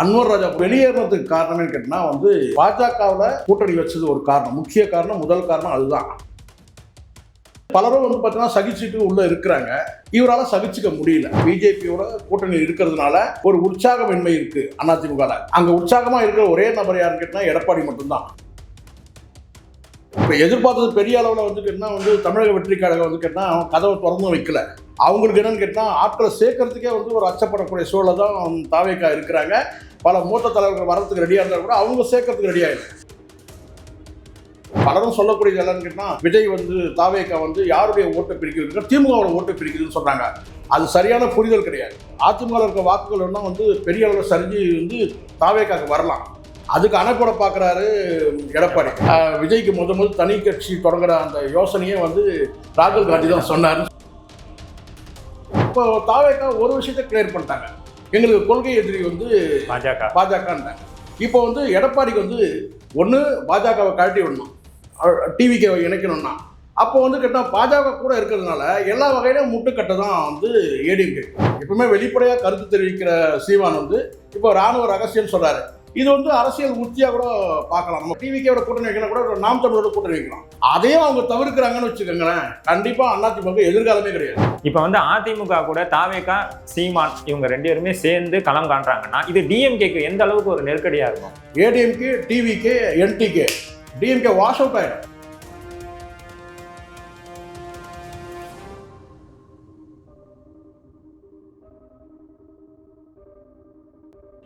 அன்வர் ராஜா வெளியேறினதுக்கு காரணமே கேட்டினா வந்து பாஜகவில் கூட்டணி வச்சது ஒரு காரணம். முக்கிய காரணம் முதல் காரணம் அதுதான். பலரும் வந்து பார்த்தீங்கன்னா சகிச்சுட்டு உள்ள இருக்கிறாங்க. இவரால் சகிச்சுக்க முடியல. பிஜேபியோட கூட்டணி இருக்கிறதுனால ஒரு உற்சாகமின்மை இருக்கு அதிமுக அங்க உற்சாகமா இருக்கிற ஒரே நபர் யாருன்னு கேட்டால் எடப்பாடி மட்டும்தான். இப்போ எதிர்பார்த்தது பெரிய அளவில் வந்து கேட்டினா வந்து தமிழக வெற்றி கழகம் வந்து கேட்டால் அவன் கதவை திறந்து வைக்கல. அவங்களுக்கு என்னன்னு கேட்டால் ஆட்களை சேர்க்கறதுக்கே வந்து ஒரு அச்சப்படக்கூடிய சூழலை தான் தாவேக்கா இருக்கிறாங்க. பல மூத்த தலைவர்கள் வரதுக்கு ரெடியாக இருந்தால் கூட அவங்க சேர்க்கறதுக்கு ரெடி இல்லை பலரும் சொல்லக்கூடியது என்னன்னு கேட்டால் விஜய் வந்து தாவேக்கா வந்து யாருடைய ஓட்டை பிரிக்கிறது திமுகவோட ஓட்டை பிரிக்குதுன்னு சொல்கிறாங்க அது சரியான புரிதல் கிடையாது. அதிமுக இருக்க வாக்குகள் வேணா வந்து பெரிய அளவில் சரிஞ்சு வந்து தாவேக்காக்கு வரலாம். அதுக்கு அணைப்பட பார்க்குறாரு எடப்பாடி. விஜய்க்கு முத முதல் தனி கட்சி தொடங்குற அந்த யோசனையே வந்து ராகுல் காந்தி தான் சொன்னார் இப்போ தாவேக்கா ஒரு விஷயத்தை கிளியர் பண்ணிட்டாங்க. எங்களுக்கு கொள்கை எதிரி வந்து பாஜக. பாஜகன்றாங்க. இப்போ வந்து எடப்பாடிக்கு வந்து ஒன்று பாஜகவை கழட்டி விடணும். டிவிக்கு இணைக்கணும்னா. அப்போ வந்து கேட்டால் பாஜக கூட இருக்கிறதுனால எல்லா வகையிலும் முட்டுக்கட்டை தான் வந்து ஏடிஎம்கே. எப்பவுமே வெளிப்படையாக கருத்து தெரிவிக்கிற சீமான் வந்து இப்போ ராணுவ ரகசியம் சொல்றாரு. இது வந்து அரசியல் உத்தியாக கூட பார்க்கலாம். நம்ம டிவிக்கோட கூட்டணி வைக்கணும் கூட ஒரு நாம் தமிழோட கூட்டணி வைக்கலாம். அதையும் அவங்க தவிர்க்கிறாங்கன்னு வச்சுக்கோங்களேன். கண்டிப்பாக அதிமுக எதிர்காலமே கிடையாது. இப்போ வந்து அதிமுக கூட தாவேகா சீமான் இவங்க ரெண்டு பேருமே சேர்ந்து களம் காண்றாங்கன்னா இது டிஎம்கேக்கு எந்த அளவுக்கு ஒரு நெருக்கடியா இருக்கும்? ADMK TVK NTK DMK wash out ஆயிடும்.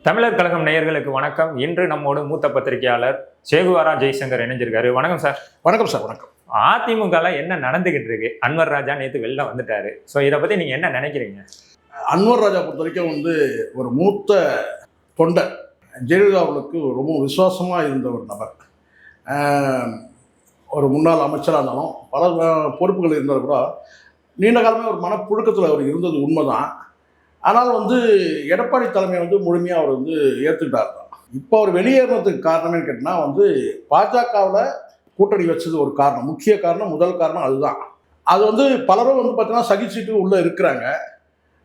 தமிழர் கழகம் நேயர்களுக்கு வணக்கம். இன்று நம்மோடு மூத்த பத்திரிகையாளர் சேகுவாரா ஜெய்சங்கர் இணைஞ்சிருக்காரு. வணக்கம் சார். வணக்கம் சார். வணக்கம். அதிமுகல என்ன நடந்துகிட்டு இருக்கு? அன்வர் ராஜா நேத்து வெளில வந்துட்டாரு. ஸோ இதை பத்தி நீங்க என்ன நினைக்கிறீங்க? அன்வர் ராஜா பொறுத்த வரைக்கும் வந்து ஒரு மூத்த தொண்டர். ஜெயலலிதாவுக்கு ரொம்ப விசுவாசமாக இருந்த ஒரு நபர். ஒரு முன்னாள் அமைச்சராக இருந்தாலும் பல பொறுப்புகள் இருந்தாலும் கூட நீண்ட காலமே ஒரு மனப்புழுக்கத்தில் அவர் இருந்தது உண்மைதான். ஆனால் வந்து எடப்பாடி தலைமை வந்து முழுமையாக அவர் வந்து ஏற்றுக்கிட்டார் தான். இப்போ அவர் வெளியேறினதுக்கு காரணமே கேட்டினா வந்து பாஜகவில் கூட்டணி வச்சது ஒரு காரணம். முக்கிய காரணம் முதல் காரணம் அதுதான். அது வந்து பலரும் வந்து பார்த்தீங்கன்னா சகிச்சுட்டு உள்ளே இருக்கிறாங்க.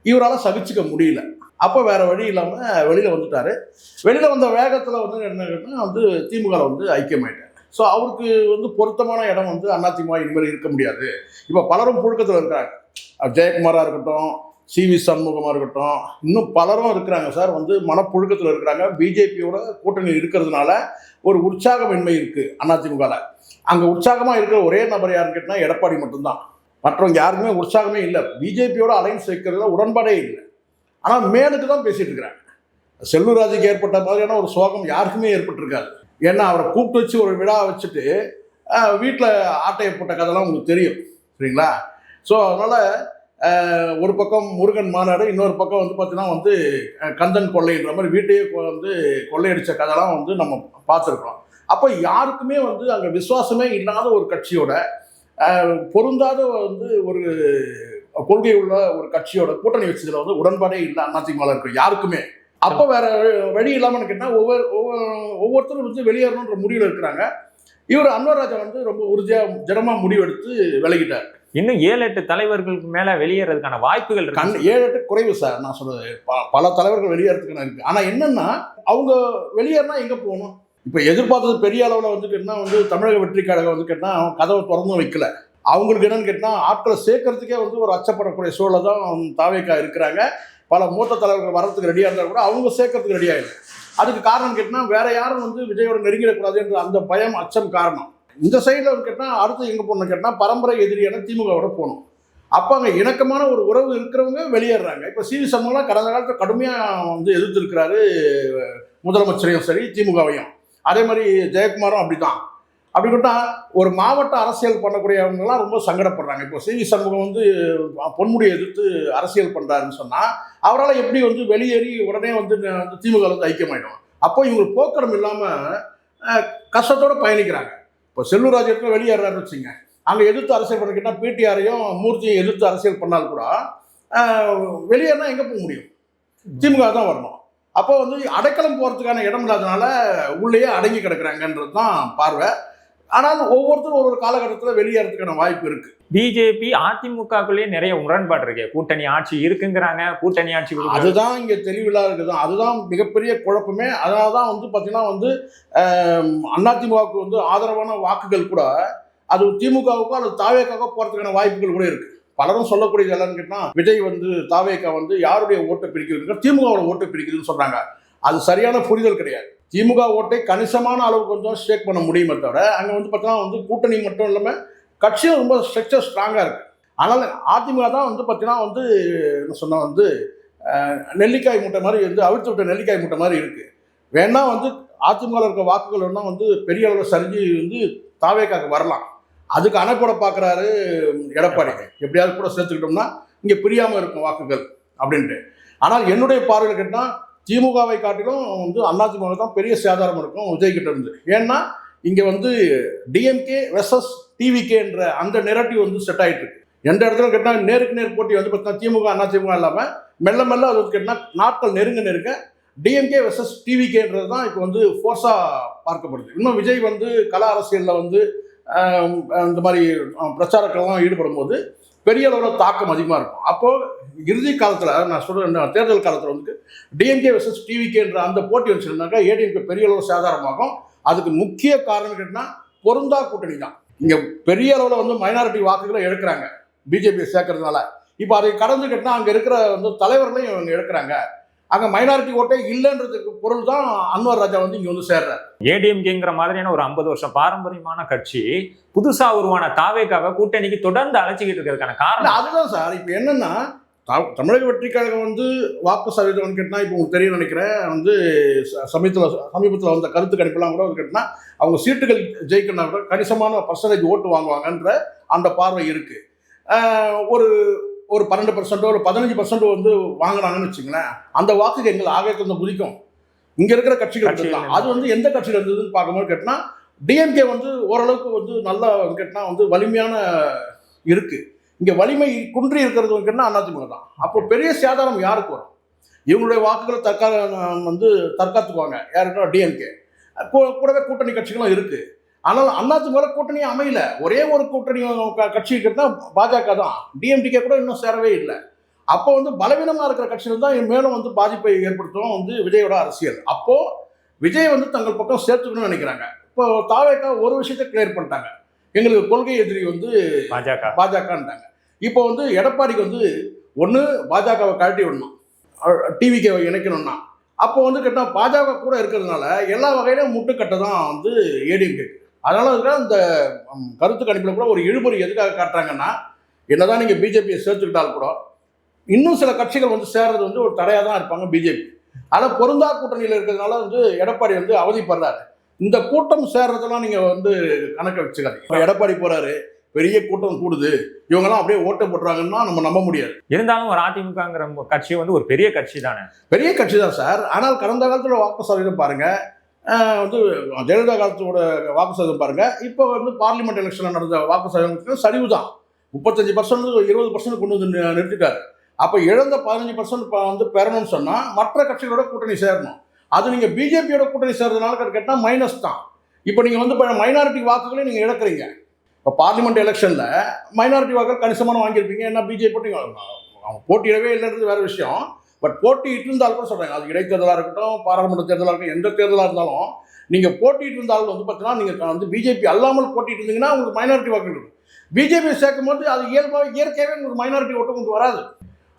இவரால் சகிச்சுக்க முடியல. அப்போ வேற வழி இல்லாமல் வெளியில் வந்துட்டார். வெளியில் வந்த வேகத்தில் வந்து என்ன கேட்டால் வந்து திமுக வந்து ஐக்கியமாயிட்டார். ஸோ அவருக்கு வந்து பொருத்தமான இடம் வந்து அதிமுக இனிமேல் இருக்க முடியாது. இப்போ பலரும் புழுக்கத்தில் இருக்கிறாங்க. ஜெயக்குமாராக இருக்கட்டும் சி வி சண்முகமாக இருக்கட்டும். இன்னும் பலரும் இருக்கிறாங்க சார். வந்து மனப்புழுக்கத்தில் இருக்கிறாங்க. பிஜேபியோட கூட்டணி இருக்கிறதுனால ஒரு உற்சாகமின்மை இருக்குது அதிமுகவில் அங்கே உற்சாகமாக இருக்கிற ஒரே நபர் யாருன்னு கேட்டால் எடப்பாடி மட்டும்தான். மற்றவங்க யாருக்குமே உற்சாகமே இல்லை. பிஜேபியோட அலைன்ஸ் வைக்கிறதுல உடன்பாடே இல்லை. ஆனால் மேலுக்கு தான் பேசிகிட்டு இருக்கிறாங்க. செல்லூராஜுக்கு ஏற்பட்ட மாதிரியான ஒரு சோகம் யாருக்குமே ஏற்பட்டிருக்காது. ஏன்னா அவரை கூப்பிட்டு வச்சு ஒரு விழா வச்சுட்டு வீட்டில் ஆட்டையை போட்ட கதைலாம் உங்களுக்கு தெரியும். சரிங்களா? ஸோ அதனால் ஒரு பக்கம் முருகன் மாநாடு இன்னொரு பக்கம் வந்து பார்த்தீங்கன்னா வந்து கந்தன் கொள்ளைன்ற மாதிரி வீட்டையே வந்து கொள்ளையடித்த கதைலாம் வந்து நம்ம பார்த்துருக்கோம் அப்போ யாருக்குமே வந்து அங்கே விசுவாசமே இல்லாத ஒரு கட்சியோட பொருந்தாத வந்து ஒரு கொள்கை உள்ள ஒரு கட்சியோட கூட்டணி வச்சதுல வந்து உடன்பாடே இல்லை அதிமுக இருக்கும் யாருக்குமே. அப்போ வேற வழி- இல்லாமல் கேட்டால் ஒவ்வொரு ஒவ்வொரு- ஒவ்வொருத்தரும் வந்து வெளியேறணுன்ற முடிவில் இருக்கிறாங்க. இவர் அன்வராஜா வந்து ரொம்ப உறுதியாக ஜனமாக முடிவெடுத்து விலகிட்டார். இன்னும் ஏழு எட்டு தலைவர்களுக்கு மேல வெளியேறதுக்கான வாய்ப்புகள் கண் இருக்கு ஏழு எட்டு குறைவு சார். நான் சொல்றது ப- பல தலைவர்கள் வெளியேறதுக்கான இருக்கு. ஆனால் என்னன்னா அவங்க வெளியேறினா எங்கே போகணும்? இப்போ எதிர்பார்த்தது பெரிய அளவில் வந்து கேட்டால் வந்து தமிழக வெற்றி கழகம் வந்து கேட்டால் அவன் கதவை திறந்து வைக்கல. அவங்களுக்கு என்னன்னு கேட்டால் ஆட்களை சேர்க்கறதுக்கே வந்து ஒரு அச்சப்படக்கூடிய சூழலை தான் தாவேக்கா இருக்கிறாங்க. பல மூத்த தலைவர்கள் வர்றதுக்கு ரெடியாக இருந்தால் கூட அவங்க சேர்க்கறதுக்கு ரெடியாக இல்லை. அதுக்கு காரணம் கேட்டால் வேற யாரும் வந்து விஜயோட நெருங்கிடக்கூடாது என்ற அந்த பயம் அச்சம் காரணம். இந்த சைடில் கேட்டால் அடுத்து எங்கே போகணும்னு கேட்டால் பரம்பரை எதிரியான திமுகவோட போகணும். அப்போ அங்கே இணக்கமான ஒரு உறவு இருக்கிறவங்க வெளியேறாங்க. இப்போ சிவி சண்முகம்லாம் கடந்த காலத்தில் கடுமையாக வந்து எதிர்த்துருக்கிறாரு முதலமைச்சரையும் சரி திமுகவையும். அதே மாதிரி ஜெயக்குமாரும் அப்படிதான் அப்படி கூட்டா ஒரு மாவட்ட அரசியல் பண்ணக்கூடியவங்கலாம் ரொம்ப சங்கடப்படுறாங்க. இப்போ சிவி சண்முகம் வந்து பொன்முடியை எதிர்த்து அரசியல் பண்ணுறாருன்னு சொன்னால் அவரால் எப்படி வந்து வெளியேறி உடனே வந்து வந்து திமுக வந்து ஐக்கியமாயிடும்? அப்போ இவங்க போக்கடம் இல்லாமல் கஷ்டத்தோட பயணிக்கிறாங்க. இப்போ செல்லூர் ராஜ் வெளியேறாருன்னு வச்சுங்க. அங்கே எதிர்த்து அரசியல் பண்ணிக்கிட்டா பிடிஆரையும் மூர்த்தியும் எதிர்த்து அரசியல் பண்ணால் கூட வெளியேறினா எங்கே போக முடியும்? திமுக தான் வரணும். அப்போ வந்து அடைக்கலம் போகிறதுக்கான இடம் இல்லாதனால உள்ளேயே அடங்கி கிடக்குறாங்கன்றது தான் பார்வை. ஆனால் ஒவ்வொருத்தரும் ஒரு ஒரு காலகட்டத்தில் வெளியேறதுக்கான வாய்ப்பு இருக்கு. பிஜேபி அதிமுகக்குள்ளேயே நிறைய முரண்பாடு இருக்கு. கூட்டணி ஆட்சி இருக்குங்கிறாங்க. கூட்டணி ஆட்சி. அதுதான் இங்கே தெளிவில்லாத இருக்குது. அதுதான் மிகப்பெரிய குழப்பமே. அதனால தான் வந்து பார்த்தீங்கன்னா வந்து அதிமுகவுக்கு வந்து ஆதரவான வாக்குகள் கூட அது திமுகவுக்கோ அல்லது தாவேக்காவோ போகிறதுக்கான வாய்ப்புகள் கூட இருக்கு. பலரும் சொல்லக்கூடியது என்னன்னு கேட்டால் விஜய் வந்து தாவேக்கா வந்து யாருடைய ஓட்டை பிரிக்குதுங்க திமுகவோட ஓட்டை பிரிக்குதுன்னு சொல்றாங்க. அது சரியான புரிதல் கிடையாது. திமுக ஓட்டை கணிசமான அளவுக்கு கொஞ்சம் ஷேக் பண்ண முடியுமே தவிர அங்கே வந்து பார்த்தீங்கன்னா வந்து கூட்டணி மட்டும் இல்லாமல் கட்சியும் ரொம்ப ஸ்ட்ரக்சர் ஸ்ட்ராங்காக இருக்கு. ஆனால் அதிமுக தான் வந்து பார்த்தீங்கன்னா வந்து என்ன சொன்னா வந்து நெல்லிக்காய் மூட்டை மாதிரி வந்து அவிழ்த்து விட்ட நெல்லிக்காய் மூட்டை மாதிரி இருக்கு. வேணா வந்து அதிமுக இருக்க வாக்குகள் வேணா வந்து பெரிய அளவில் சரிஞ்சு வந்து தாவேக்காக்கு வரலாம். அதுக்கு அணைப்பட பார்க்குறாரு எடப்பாடி. எப்படியாவது கூட சேர்த்துக்கிட்டோம்னா இங்கே பிரியாமல் இருக்கும் வாக்குகள் அப்படின்ட்டு. ஆனால் என்னுடைய பார்வையில் கேட்டால் திமுகவை காட்டிலும் வந்து அதிமுக தான் பெரிய சேதாரம் இருக்கும் விஜய் கிட்ட இருந்து. ஏன்னா இங்கே வந்து டிஎம்கே வெர்சஸ் டிவிகேன்ற அந்த நெரட்டிவ் வந்து செட் ஆகிட்டு இருக்கு. எந்த இடத்துல கேட்டால் நேருக்கு நேர் போட்டி வந்து பார்த்தீங்கன்னா திமுக அதிமுக இல்லாமல் மெல்ல மெல்ல அது வந்து கேட்டால் நாட்கள் நெருங்க நெருங்க டிஎம்கே வெர்சஸ் டிவிகேன்றது தான் இப்போ வந்து ஃபோர்ஸாக பார்க்கப்படுது. இன்னும் விஜய் வந்து கலா அரசியலில் வந்து இந்த மாதிரி ஆஹ், பிரச்சாரங்கள்லாம் ஈடுபடும் போது பெரிய அளவில் தாக்கம் அதிகமாக இருக்கும். அப்போது இறுதி காலத்தில் நான் சொல்கிறேன் தேர்தல் காலத்தில் வந்து டிஎம்கே வெர்சஸ் டிவிகேன்ற அந்த போட்டி வச்சுருந்தாக்கா ஏடிஎம்கே பெரிய அளவு சேதாரமாகும் அதுக்கு முக்கிய காரணம் கேட்டால் பொருந்தா கூட்டணி தான். இங்கே பெரிய அளவில் வந்து மைனாரிட்டி வாக்குகளை எடுக்கிறாங்க. பிஜேபியை சேர்க்கறதுனால. இப்போ அதை கடந்து கேட்டால் அங்கே இருக்கிற வந்து தலைவர்களையும் இவங்க எடுக்கிறாங்க. அங்கே மைனாரிட்டி ஓட்டே இல்லைன்றதுக்கு பொருள் தான் அன்வர் ராஜா வந்து இங்கே வந்து சேர்றாரு. ஏடிஎம்கேங்கிற மாதிரியான ஒரு ஐம்பது வருஷம் பாரம்பரியமான கட்சி புதுசா உருவான தாவேக்காக கூட்டணிக்கு தொடர்ந்து அழைச்சிக்கிட்டு இருக்கிறதுக்கான காரணம். அதுதான் சார். இப்போ என்னன்னா தமிழக வெற்றி கழகம் வந்து வாக்கு சதவீதம் கேட்டால் இப்போ உங்களுக்கு தெரியும் நினைக்கிறேன். வந்து சமீபத்தில் சமீபத்தில் வந்த கருத்து கணிப்பெல்லாம் கூட வந்து கேட்டால் அவங்க சீட்டுகள் ஜெயிக்கணும்னா கூட கணிசமான பர்சன்டேஜ் ஓட்டு வாங்குவாங்கன்ற அந்த பார்வை இருக்கு. ஆஹ் ஒரு ஒரு பன்னெண்டு பர்சன்டோ ஒரு பதினஞ்சு பர்சன்ட் வந்து வாங்கினாங்கன்னு வச்சுங்களேன் அந்த வாக்குக்கு எங்களை ஆக கொஞ்சம் குதிக்கும். இங்க இருக்கிற கட்சிகள் அது வந்து எந்த கட்சியில் இருந்ததுன்னு பார்க்கும்போது கேட்டினா டிஎம்கே வந்து ஓரளவுக்கு வந்து நல்லா கேட்டினா வந்து வலிமையான இருக்கு. இங்க வலிமை குன்றி இருக்கிறது கேட்டினா அதிமுக தான். அப்போ பெரிய சேதாரம் யாருக்கு வரும்? இவங்களுடைய வாக்குகளை தற்கா வந்து தற்காத்துக்குவாங்க. யாருன்னா டிஎம்கே கூடவே கூட்டணி கட்சிகளும் இருக்கு. ஆனால் அதிமுக கூட்டணி அமையல. ஒரே ஒரு கூட்டணி கட்சி இருக்கிறது தான் பாஜக தான். டிஎம்டிகே கூட இன்னும் சேரவே இல்லை. அப்போ வந்து பலவீனமாக இருக்கிற கட்சிகள் தான் மேலும் வந்து பாதிப்பை ஏற்படுத்தும் வந்து விஜயோட அரசியல். அப்போ விஜய் வந்து தங்கள் பக்கம் சேர்த்துக்கணும்னு நினைக்கிறாங்க. இப்போ தாவேக்கா ஒரு விஷயத்தை கிளியர் பண்ணிட்டாங்க. எங்களுக்கு கொள்கை எதிரி வந்து பாஜக. பாஜகன்ட்டாங்க. இப்போ வந்து எடப்பாடிக்கு வந்து ஒன்று பாஜகவை கழட்டி விடணும். டிவிக்கே இணைக்கணும்னா. அப்போ வந்து கேட்டால் பாஜக கூட இருக்கிறதுனால எல்லா வகையிலும் முட்டுக்கட்டை தான் வந்து ஏடிஎம்கே அதனால இருக்கிற இந்த கருத்து கணிப்பில் கூட ஒரு இழுபறி எதுக்காக காட்டுறாங்கன்னா என்னதான் நீங்கள் பிஜேபியை சேர்த்துக்கிட்டால் கூட இன்னும் சில கட்சிகள் வந்து சேர்றது வந்து ஒரு தடையாக தான் இருப்பாங்க பிஜேபி ஆனால் பொருந்தா கூட்டணியில் இருக்கிறதுனால வந்து எடப்பாடி வந்து அவதிப்படுறாரு. இந்த கூட்டம் சேர்றதெல்லாம் நீங்கள் வந்து கணக்க வச்சுக்காதீங்க. இப்போ எடப்பாடி போறாரு பெரிய கூட்டம் கூடுது இவங்கெல்லாம் அப்படியே ஓட்டை போட்டுறாங்கன்னா நம்ம நம்ப முடியாது. இருந்தாலும் ஒரு அதிமுகங்கிற கட்சி வந்து ஒரு பெரிய கட்சி தானே? பெரிய கட்சி தான் சார். ஆனால் கடந்த காலத்தில் வாக்கு சதவீதம் பாருங்க ஆஹ் வந்து ஜெயலலிதா காலத்தோட வாக்கு சதவீதம் பாருங்கள் இப்போ வந்து பார்லிமெண்ட் எலெக்ஷனில் நடந்த வாக்கு சதவீதத்துக்கு சரிவு தான் முப்பத்தஞ்சு பர்சன்ட் இருபது பர்சன்ட் கொண்டு வந்து நிறுத்திட்டார். அப்போ இழந்த பதினஞ்சு பர்சன்ட் வந்து பெறணும்னு சொன்னால் மற்ற கட்சிகளோட கூட்டணி சேரணும். அது நீங்கள் பிஜேபியோட கூட்டணி சேர்றதுனால கேட்டால் மைனஸ் தான். இப்போ நீங்கள் வந்து இப்போ மைனாரிட்டி வாக்குகளே நீங்கள் இழக்கிறீங்க. இப்போ பார்லிமெண்ட் எலெக்ஷனில் மைனாரிட்டி வாக்கு கணிசமான வாங்கியிருப்பீங்க. ஏன்னா பிஜேபி போட்டி அவங்க போட்டியிடவே இல்லைன்றது வேறு விஷயம். பட் போட்டியிட்டு இருந்தாலும் கூட சொல்கிறாங்க அது இடைத்தேர்தலாக இருக்கட்டும் பாராளுமன்ற தேர்தலாக இருக்கட்டும் எந்த தேர்தலாக இருந்தாலும் நீங்கள் போட்டிட்டு இருந்தாலும் வந்து பார்த்தீங்கன்னா நீங்கள் வந்து பிஜேபி அல்லாமல் போட்டிட்டு இருந்தீங்கன்னா உங்களுக்கு மைனாரிட்டி வாக்கு இருக்கும் பிஜேபி சேர்க்கும் போது அது இயல்பாக இயற்கையாகவே உங்களுக்கு மைனாரிட்டி ஓட்டு உங்களுக்கு வராது.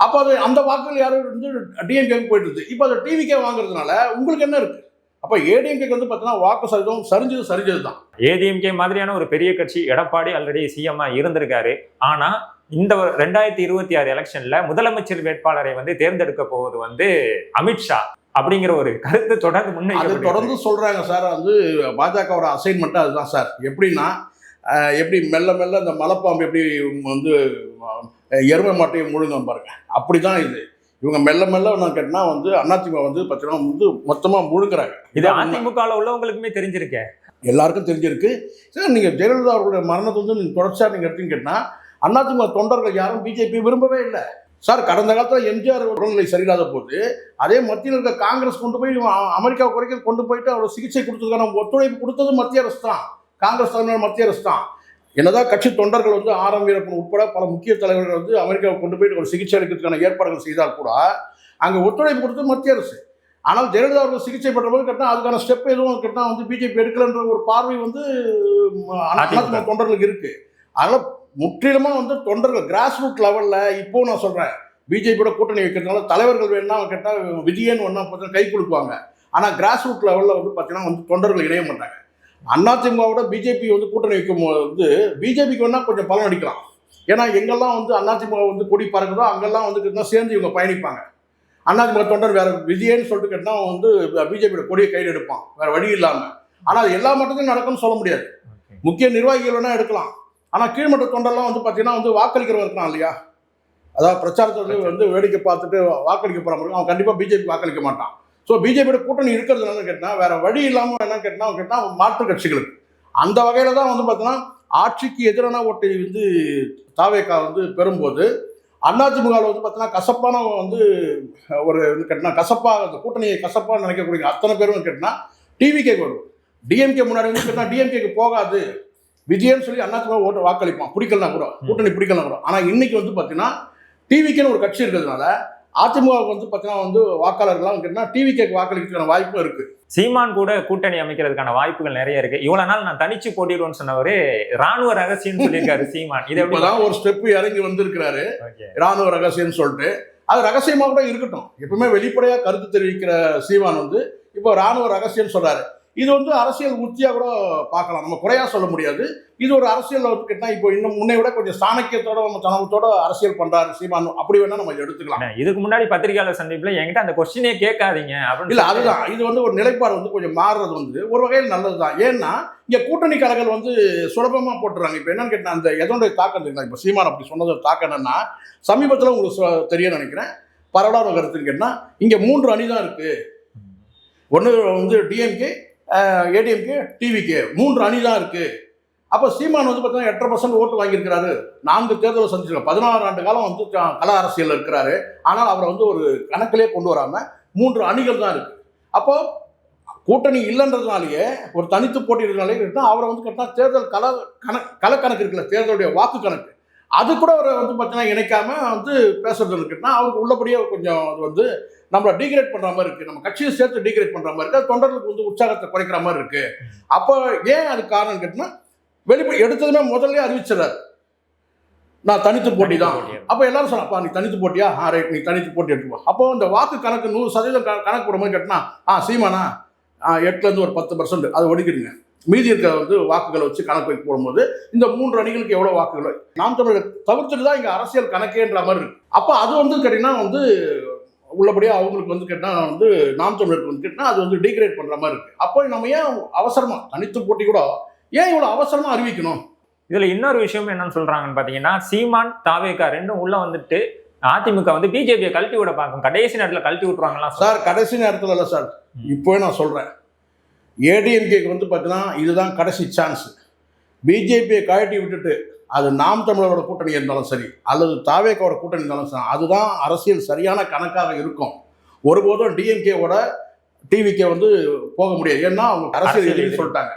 அப்போ அது அந்த வாக்குகள் யாரும் வந்து டிஎம்கேக்கு போயிட்டு இருக்கு. இப்போ அது டிவிக்கே வாங்குறதுனால உங்களுக்கு என்ன இருக்குது அப்போ ஏடிஎம்கேக்கு வந்து பார்த்தீங்கன்னா வாக்கு சதவீதம் சரிஞ்சது சரிஞ்சது தான் ஏடிஎம்கே மாதிரியான ஒரு பெரிய கட்சி எடப்பாடி ஆல்ரெடி சிஎம்மா இருந்திருக்காரு. ஆனால் இந்த ரெண்டாயிரத்தி இருபத்தி ஆறு எலெக்ஷன்ல முதலமைச்சர் வேட்பாளரை வந்து தேர்ந்தெடுக்க போவது வந்து அமித்ஷா அப்படிங்கிற ஒரு கருத்து தொடர்ந்து அது முன்வைக்கப்பட்டு தொடர்ந்து சொல்றாங்க சார். வந்து பாஜகவோட அசைன்மெண்ட் அதுதான் சார். எப்படின்னா எப்படி மெல்ல மெல்ல இந்த மலைப்பாம்பு எப்படி வந்து எருமை மாட்டையும் முழுங்க பாருங்க. அப்படிதான் இது. இவங்க மெல்ல மெல்ல நான் கேட்டினா வந்து அதிமுக வந்து பார்த்தீங்கன்னா வந்து மொத்தமாக முழுங்குறாங்க. இது. அதிமுகவில் உள்ளவங்களுக்குமே தெரிஞ்சிருக்கே. எல்லாருக்கும் தெரிஞ்சிருக்கு. சார் நீங்கள் ஜெயலலிதா அவர்களுடைய மரணத்தை வந்து நீங்கள் தொடர்ச்சியாக நீங்கள் எடுத்துன்னு கேட்டால் அதிமுக தொண்டர்கள் யாரும் பிஜேபி விரும்பவே இல்லை. சார் கடந்த காலத்தில் எம்ஜிஆர் உடல்நிலை சரியில்லாத போது அதே மத்தியில் இருக்க காங்கிரஸ் கொண்டு போய் அமெரிக்கா வரைக்கும் கொண்டு போயிட்டு அவரோட சிகிச்சை கொடுத்ததுக்கான ஒத்துழைப்பு கொடுத்தது மத்திய அரசு தான். காங்கிரஸ் தலைமையில் மத்திய அரசு தான். என்னதான் கட்சி தொண்டர்கள் வந்து ஆரம் வீரப்பன் உட்பட பல முக்கிய தலைவர்கள் வந்து அமெரிக்காவுக்கு கொண்டு போயிட்டு ஒரு சிகிச்சை அளிக்கிறதுக்கான ஏற்பாடுகள் செய்தால் கூட அங்கே ஒத்துழைப்பு கொடுத்தது மத்திய அரசு. ஆனால் ஜெயலலிதா அவர்கள் சிகிச்சை பெற்ற போது கேட்டால் அதுக்கான ஸ்டெப் எதுவும் கேட்டால் வந்து பிஜேபி எடுக்கலன்ற ஒரு பார்வை வந்து தொண்டர்களுக்கு இருக்கு. அதனால முற்றிலுமா வந்து தொண்டர்கள் கிராஸ் ரூட் லெவலில் இப்போ நான் சொல்கிறேன் பிஜேபியோட கூட்டணி வைக்கிறதுனால தலைவர்கள் வேணா கேட்டால் விஜயன் வேணா பார்த்தா கை கொடுக்குவாங்க ஆனால் கிராஸ் ரூட் லெவலில் வந்து பார்த்தீங்கன்னா வந்து தொண்டர்கள் இணைய மாட்டாங்க. அதிமுகவோட பிஜேபி வந்து கூட்டணி வைக்கும் போது வந்து பிஜேபிக்கு வேணா கொஞ்சம் பலன் அடிக்கலாம். ஏன்னா எங்கெல்லாம் வந்து அதிமுக வந்து கொடி பறக்குதோ அங்கெல்லாம் வந்து சேர்ந்து இவங்க பயணிப்பாங்க. அதிமுக தொண்டர் வேற விஜயன்னு சொல்லிட்டு கேட்டா அவன் வந்து பிஜேபியோட கொடியை கையில் எடுப்பான். வேற வழி இல்லாமல் ஆனால் அது எல்லா மட்டத்திலும் நடக்கும்னு சொல்ல முடியாது. முக்கிய நிர்வாகிகள் வேணா எடுக்கலாம். ஆனால் கீழ்மட்ட தொண்டர்லாம் வந்து பார்த்தீங்கன்னா வந்து வாக்களிக்கிறவன் இருக்கான் இல்லையா? அதாவது பிரச்சாரத்தை வந்து வேடிக்கை பார்த்துட்டு வாக்களிக்க போகிற அவன் கண்டிப்பாக பிஜேபி வாக்களிக்க மாட்டான். ஸோ பிஜேபியோட கூட்டணி இருக்கிறதுனால கேட்டால் வேற வழி இல்லாமல் என்ன கேட்டால் கேட்டால் மாற்று கட்சிகளுக்கு. அந்த வகையில் தான் வந்து பார்த்தீங்கன்னா ஆட்சிக்கு எதிரான ஓட்டை வந்து தாவேக்கா வந்து பெறும்போது அதிமுகவில் வந்து பார்த்தீங்கன்னா கசப்பான வந்து ஒரு கேட்டினா கசப்பா அந்த கூட்டணியை கசப்பாக நினைக்கக்கூடிய அத்தனை பேரும் கேட்டினா டிவிகே வரும். டிஎம்கே முன்னாடி வந்து கேட்டால் டிஎம்கேக்கு போகாது. விஜயன்னு சொல்லி அதிமுக ஓட்டு வாக்களிப்பான். பிடிக்கலனா கூட கூட்டணி பிடிக்கலனா கூட. ஆனால் இன்னைக்கு வந்து பார்த்தீங்கன்னா டிவிக்கேன்னு ஒரு கட்சி இருக்கிறதுனால அதிமுகவுக்கு வந்து பார்த்தீங்கன்னா வந்து வாக்காளர்கள்லாம் கேட்டால் டிவிகேக்கு வாக்களிக்கிறதுக்கான வாய்ப்பும் இருக்கு. சீமான் கூட கூட்டணி அமைக்கிறதுக்கான வாய்ப்புகள் நிறைய இருக்கு. இவ்வளவு நாள் நான் தனிச்சு போட்டிடுவேன்னு சொன்னவரு ராணுவ ரகசியம்னு சொல்லியிருக்காரு சீமான். இதை எப்படி இப்பதான் ஒரு ஸ்டெப் இறங்கி வந்திருக்கிறாரு. இராணுவ ரகசியம்னு சொல்லிட்டு. அது ரகசியமா கூட இருக்கட்டும். எப்பவுமே வெளிப்படையா கருத்து தெரிவிக்கிற சீமான் வந்து இப்போ ராணுவ ரகசியம்னு சொல்றாரு. இது வந்து அரசியல் உத்தியா கூட பார்க்கலாம். நம்ம குறையா சொல்ல முடியாது. இது ஒரு அரசியல் வந்து கேட்டா இப்போ இன்னும் முன்னை விட கொஞ்சம் சாணக்கியத்தோட நம்ம தனத்தோட அரசியல் பண்றாரு சீமான். அப்படி வேணா நம்ம எடுத்துக்கலாம். இதுக்கு முன்னாடி பத்திரிகையாளர் சந்திப்புல என்கிட்ட அந்த கொஸ்டினே கேட்காதீங்க அப்படின்னு இல்ல அதுதான். இது வந்து ஒரு நிலைப்பாடு வந்து கொஞ்சம் மாறுறது வந்து ஒரு வகையில் நல்லதுதான். ஏன்னா இங்க கூட்டணி கலங்கள் வந்து சுலபமா போட்டுறாங்க. இப்போ என்னன்னு கேட்டா அந்த எதனுடைய தாக்கம் தெரியுங்களா? இப்போ சீமான் அப்படி சொன்னது தாக்கம் என்னன்னா சமீபத்தில் உங்களுக்கு தெரியும் நினைக்கிறேன். பரவலான கருத்துன்னு கேட்டா இங்க மூன்று அணி தான் இருக்கு. ஒன்று வந்து டிஎம்கே ஏடிஎம்கே டிவிக்கு மூன்று அணி தான் இருக்கு. அப்போ சீமான் வந்து பார்த்தீங்கன்னா எட்டரை பர்சன்ட் ஓட்டு வாங்கியிருக்கிறாரு. நான்கு தேர்தலை சந்திச்சிருக்காரு பதினாறு ஆண்டு காலம் வந்து கல அரசியலில் இருக்கிறாரு. ஆனால் அவரை வந்து ஒரு கணக்கிலே கொண்டு வராமல் மூன்று அணிகள் தான் இருக்கு. அப்போ கூட்டணி இல்லைன்றதுனாலேயே ஒரு தனித்து போட்டியிடுறதுனாலே அவரை வந்து கேட்டால் தேர்தல் கல கணக்கு கலக்கணக்கு இருக்குல்ல தேர்தலுடைய வாக்கு கணக்கு. அது கூட அவரை வந்து பார்த்தீங்கன்னா இணைக்காம வந்து பேசுறது இருக்குன்னா அவருக்கு உள்ளபடியே கொஞ்சம் அது வந்து நம்மளை டீக்ரேட் பண்ற மாதிரி இருக்கு. நம்ம கட்சியை சேர்த்து டீக்ரேட் பண்ற மாதிரி இருக்கு. அது தொண்டர்களுக்கு வந்து உற்சாகத்தை குறைக்கிற மாதிரி இருக்கு. அப்போ ஏன் அது காரணம் கேட்டினா வெளிப்படை எடுத்ததுமே முதல்ல அறிவிச்சிடறாரு. நான் தனித்து போட்டி தான். அப்போ எல்லாரும் சொன்னப்பா நீ தனித்து போட்டியா? ஆ ரைட் நீ தனித்து போட்டி எடுத்துப்போ அப்போ இந்த வாக்கு கணக்கு நூறு சதவீதம் கணக்கு போடும்போது கேட்டினா ஆ சீமானா எட்டுலேருந்து ஒரு பத்து பர்சன்ட் அதை ஒதுக்கிடுங்க மீதி இருக்கிற வந்து வாக்குகளை வச்சு கணக்கு வைக்க போடும்போது இந்த மூன்று அணிகளுக்கு எவ்வளோ வாக்குகள்? நாம் தமிழர் தவிர்த்துட்டு தான் இங்கே அரசியல் கணக்கேன்ற மாதிரி இருக்கு. அப்போ அது வந்து கேட்டிங்கன்னா வந்து உள்ளபடியாக அவங்களுக்கு வந்து கேட்டால் வந்து நாம் தமிழருக்கு வந்து கேட்டால் அது வந்து டீக்ரேட் பண்ணுற மாதிரி இருக்கு. அப்போ நம்ம ஏன் அவசரமாக தனித்து போட்டி கூட ஏன் இவ்வளோ அவசரமாக அறிவிக்கணும்? இதுல இன்னொரு விஷயம் என்னன்னு சொல்றாங்கன்னு பாத்தீங்கன்னா சீமான் தாவேக்கா ரெண்டும் உள்ள வந்துட்டு அதிமுக வந்து பிஜேபியை கழட்டி விட பார்க்கும். கடைசி நேரத்துல கழட்டி விட்டுருவாங்கலாம் சார் கடைசி நேரத்தில் இல்லை சார். இப்போவே நான் சொல்கிறேன் ஏடிஎம்கேக்கு வந்து பார்த்தீங்கன்னா இதுதான் கடைசி சான்ஸ் பிஜேபியை கழட்டி விட்டுட்டு அது நாம் தமிழரோட கூட்டணி இருந்தாலும் சரி அல்லது தாவேக்காவோட கூட்டணி இருந்தாலும் சரி அதுதான் அரசியல் சரியான கணக்காக இருக்கும். ஒருபோதும் டிஎம்கேவோட டிவிகே வந்து போக முடியாது. ஏன்னா அவங்க அரசியல். சொல்லிட்டாங்க.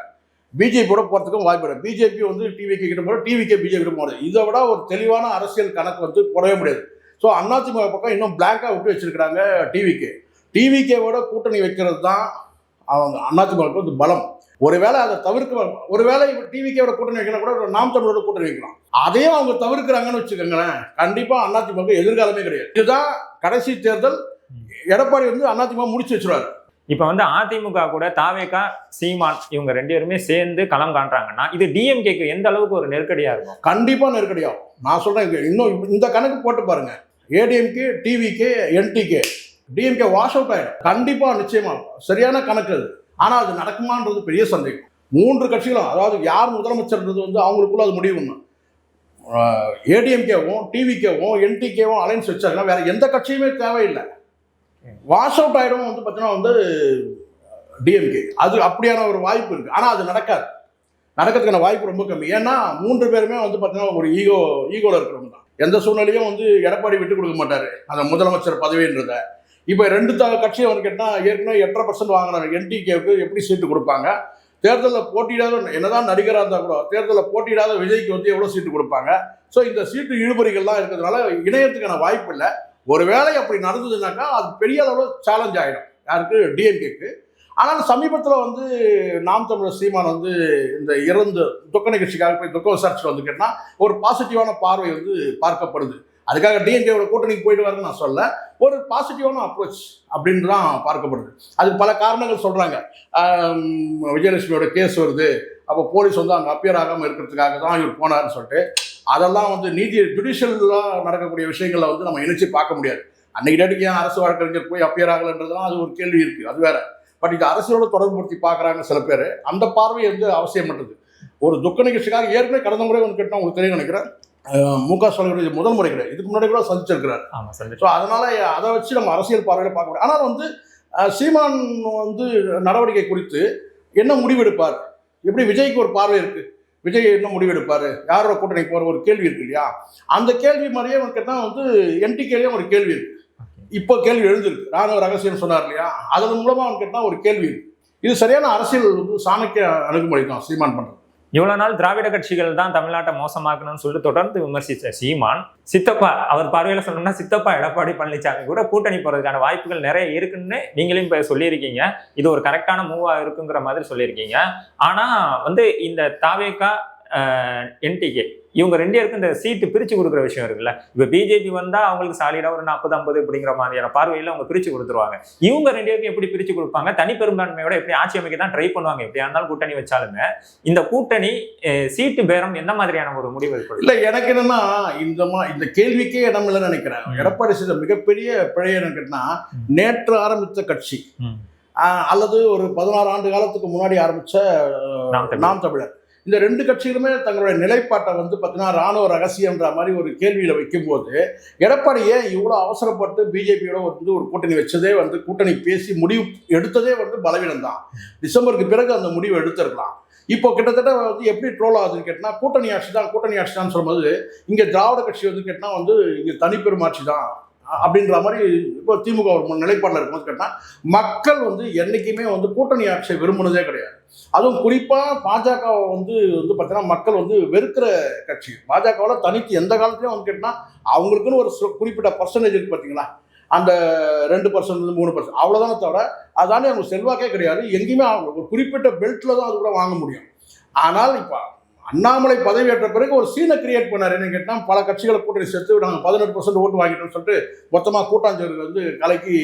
பிஜேபியோட போகிறதுக்கும் வாய்ப்பு இல்லை பிஜேபி வந்து டிவிகே கிட்ட போகிற டிவிகே பிஜேபி கிட்ட போகிறது இதை விட ஒரு தெளிவான அரசியல் கணக்கு வந்து போடவே முடியாது. ஸோ அதிமுக பக்கம் இன்னும் பிளாங்காக விட்டு வச்சிருக்கிறாங்க டிவிகே டிவிகேவோட கூட்டணி வைக்கிறது தான் அவங்க அதிமுகவுக்கு வந்து பலம். ஒருவேளை அதை தவிர்க்க ஒருவேளை டிவிகேவோட கூட்டணி வைக்கலாம் கூட நாம் தமிழோட கூட்டணி வைக்கலாம். அதையும் அவங்க தவிர்க்கிறாங்கன்னு வச்சுக்கோங்களேன். கண்டிப்பாக அதிமுக எதிர்காலமே கிடையாது. இதுதான் கடைசி தேர்தல். எடப்பாடி வந்து அதிமுக முடிச்சு வச்சிருவாரு. இப்ப வந்து அதிமுக கூட தாவேக்கா சீமான் இவங்க ரெண்டு பேருமே சேர்ந்து களம் காண்றாங்கன்னா இது டிஎம்கேக்கு எந்த அளவுக்கு ஒரு நெருக்கடியா இருக்கும்? கண்டிப்பாக நெருக்கடியாகும். நான் சொல்கிறேன் இன்னும் இந்த கணக்கு போட்டு பாருங்க. ADMK TVK NTK DMK wash out ஆகிடும் கண்டிப்பாக நிச்சயமா. சரியான கணக்கு அது. ஆனால் அது நடக்குமான்றது பெரிய சந்தேகம். மூன்று கட்சிகளும் அதாவது யார் முதலமைச்சர்ன்றது வந்து அவங்களுக்குள்ள அது முடிவு ஒன்று ஏடிஎம்கேவும் டிவிகேவும் என்டிகேவும் அலைன்ஸ் வச்சாருன்னா வேற எந்த கட்சியுமே தேவையில்லை. வாஷ் அவுட் ஆகிடும் வந்து பார்த்தீங்கன்னா வந்து டிஎம்கே. அது அப்படியான ஒரு வாய்ப்பு இருக்குது ஆனால் அது நடக்காது. நடக்கிறதுக்கான வாய்ப்பு ரொம்ப கம்மி. ஏன்னா மூன்று பேருமே வந்து பார்த்தீங்கன்னா ஒரு ஈகோ ஈகோவில் இருக்கிறவங்க தான். எந்த சூழ்நிலையும் வந்து எடப்பாடி விட்டு கொடுக்க மாட்டார். அந்த முதலமைச்சர் பதவின்றத. இப்போ ரெண்டு த கட்சி வந்து என்ன ஏற்கனவே எட்டரை பர்சன்ட் வாங்கின என்டிகேவுக்கு எப்படி சீட்டு கொடுப்பாங்க? தேர்தலில் போட்டியிடாத என்னதான் நடிகராக இருந்தால் கூட தேர்தலில் போட்டியிடாத விஜய்க்கு வந்து எவ்வளோ சீட்டு கொடுப்பாங்க? ஸோ இந்த சீட்டு இழுபறிகள்லாம் இருக்கிறதுனால இணையத்துக்கான வாய்ப்பு இல்லை. ஒருவேளை அப்படி நடந்ததுனாக்கா அது பெரிய அளவில் சேலஞ்ச் ஆகிடும் யாருக்கு? டிஎம்கேக்கு ஆனால் சமீபத்தில் வந்து நாம் தமிழர் சீமான் வந்து இந்த இறந்து துக்க நிகழ்ச்சிக்காக போய் துக்க விசாரிச்சு வந்து கேட்டால் ஒரு பாசிட்டிவான பார்வை வந்து பார்க்கப்படுது. அதுக்காக டிஎன்கேவோட கூட்டணிக்கு போயிட்டு வரேன்னு நான் சொல்ல ஒரு பாசிட்டிவான அப்ரோச் அப்படின்னு தான் பார்க்கப்படுது. அதுக்கு பல காரணங்கள் சொல்கிறாங்க விஜயலட்சுமியோட கேஸ் வருது. அப்போ போலீஸ் வந்து அங்கே அப்பியர் ஆகாமல் இருக்கிறதுக்காக தான் இவர் போனார்னு சொல்லிட்டு அதெல்லாம் வந்து நீதி ஜுடிஷியலாக நடக்கக்கூடிய விஷயங்களை வந்து நம்ம இணைச்சு பார்க்க முடியாது. அன்னைக்கு டேட்டுக்கு ஏன் அரசு வழக்கறிஞர் போய் அப்பியர் ஆகலைன்றதுலாம் அது ஒரு கேள்வி இருக்குது அது வேற. பட் இது அரசியலோட தொடர்புபடுத்தி பார்க்குறாங்க சில பேர். அந்த பார்வை வந்து அவசியமற்றது. ஒரு துக்க நிகழ்ச்சிக்காக ஏற்கனவே கடந்த முறை ஒன்று கேட்டால் உங்களுக்கு தெரியும் நினைக்கிறேன். மு க ஸ்டாலின் முதல் முறை கிடையாது. இதுக்கு முன்னாடி கூட சந்திச்சிருக்கிறார். ஸோ அதனால அதை வச்சு நம்ம அரசியல் பார்வையில் பார்க்க முடியும். ஆனால் வந்து சீமான் வந்து நடவடிக்கை குறித்து என்ன முடிவெடுப்பார்? எப்படி விஜய்க்கு ஒரு பார்வை இருக்கு? விஜய் என்ன முடிவெடுப்பார்? யாரோட கூட்டணி போகிற ஒரு கேள்வி இருக்கு இல்லையா? அந்த கேள்வி மாதிரியே கேட்டால் வந்து என்டிகேலேயும் ஒரு கேள்வி இருக்கு. இப்போ கேள்வி எழுந்திருக்கு. ராணுவ ரகசியம் சொன்னார் இல்லையா? அதன் மூலமாக கேட்டால் ஒரு கேள்வி இருக்கு. இது சரியான அரசியல் வந்து சாணக்கிய அணுகுமுறை தான் சீமான் பண்ணுறது இவ்வளவு நாள் திராவிட கட்சிகள் தான் தமிழ்நாட்டை மோசமாக்கணும்னு சொல்லிட்டு தொடர்ந்து விமர்சித்த சீமான் சித்தப்பா அவர் பார்வையில் சொல்லணும்னா சித்தப்பா எடப்பாடி பழனிசாமி கூட கூட்டணி போறதுக்கான வாய்ப்புகள் நிறைய இருக்குன்னு நீங்களும் இப்ப சொல்லியிருக்கீங்க. இது ஒரு கரெக்டான மூவா இருக்குங்கிற மாதிரி சொல்லியிருக்கீங்க. ஆனா வந்து இந்த தாவேக்கா என்டிகே இவங்க ரெண்டு பேருக்கும் இந்த சீட்டு பிரிச்சு கொடுக்குற விஷயம் இருக்குல்ல. இப்ப பிஜேபி வந்தா அவங்களுக்கு சாலிடா ஒரு நாற்பது ஐம்பது அப்படிங்கிற மாதிரியான பார்வையில அவங்க பிரிச்சு கொடுத்துருவாங்க. இவங்க ரெண்டு பேருக்கும் எப்படி பிரிச்சு கொடுப்பாங்க? தனி பெரும்பான்மையோட எப்படி ஆட்சி அமைக்க தான் ட்ரை பண்ணுவாங்க. எப்படியா இருந்தாலும் கூட்டணி வச்சாலுமே இந்த கூட்டணி சீட்டு பேரம் எந்த மாதிரியான ஒரு முடிவு ஏற்படும் இல்ல எனக்கு என்னன்னா இந்த மா இந்த கேள்விக்கே இடம் இல்லைன்னு நினைக்கிறேன். எடப்பாடி செய்த மிகப்பெரிய பிழை என்ன கேட்டா நேற்று ஆரம்பித்த கட்சி. அல்லது ஒரு பதினாறு ஆண்டு காலத்துக்கு முன்னாடி ஆரம்பிச்ச ஆஹ், நாம் தமிழர். இந்த ரெண்டு கட்சிகளுமே தங்களுடைய நிலைப்பாட்டை வந்து பார்த்தீங்கன்னா ராணுவ ரகசியம்ன்ற மாதிரி ஒரு கேள்வியில் வைக்கும்போது எடப்பாடி ஏன் இவ்வளோ அவசரப்பட்டு பிஜேபியோட வந்து ஒரு கூட்டணி வச்சதே வந்து கூட்டணி பேசி முடிவு எடுத்ததே வந்து பலவீனம் தான் டிசம்பருக்கு பிறகு அந்த முடிவு எடுத்திருக்கலாம். இப்போ கிட்டத்தட்ட வந்து எப்படி ட்ரோல் ஆகுதுன்னு கேட்டால் கூட்டணி ஆட்சி தான் கூட்டணி ஆட்சி தான் சொல்லும்போது இங்கே திராவிட கட்சி வந்து கேட்டால் வந்து இங்கே தனிப்பெருமாட்சி தான் அப்படின்ற மாதிரி இப்போ திமுக ஒரு நிலைப்பாடில் இருக்கும்போது கேட்டால் மக்கள் வந்து என்றைக்குமே வந்து கூட்டணி ஆட்சியை விரும்பினதே கிடையாது. அதுவும் குறிப்பாக பாஜகவை வந்து வந்து பார்த்தீங்கன்னா மக்கள் வந்து வெறுக்கிற கட்சி. பாஜகவில் தனித்து எந்த காலத்துலையும் வந்து கேட்டால் அவங்களுக்குன்னு ஒரு குறிப்பிட்ட பர்சன்டேஜ் இருக்குது பார்த்தீங்களா அந்த ரெண்டு பர்சன்ட் மூணு பர்சன்ட் அவ்வளோதானே தவிர அதானே அவங்க செல்வாக்கே கிடையாது. எங்கேயுமே அவங்க ஒரு குறிப்பிட்ட பெல்ட்டில் தான் அது கூட வாங்க முடியும். ஆனால் இப்போ அண்ணாமலை பதவியேற்ற பிறகு ஒரு சீனை கிரியேட் பண்ணார். என்னன்னு கேட்டால் பல கட்சிகளை கூட்டணி சேர்த்து நாங்கள் பதினெட்டு பர்சன்ட் ஓட்டு வாங்கிட்டோம்னு சொல்லிட்டு மொத்தமாக கூட்டாஞ்சோறு வந்து கலக்கி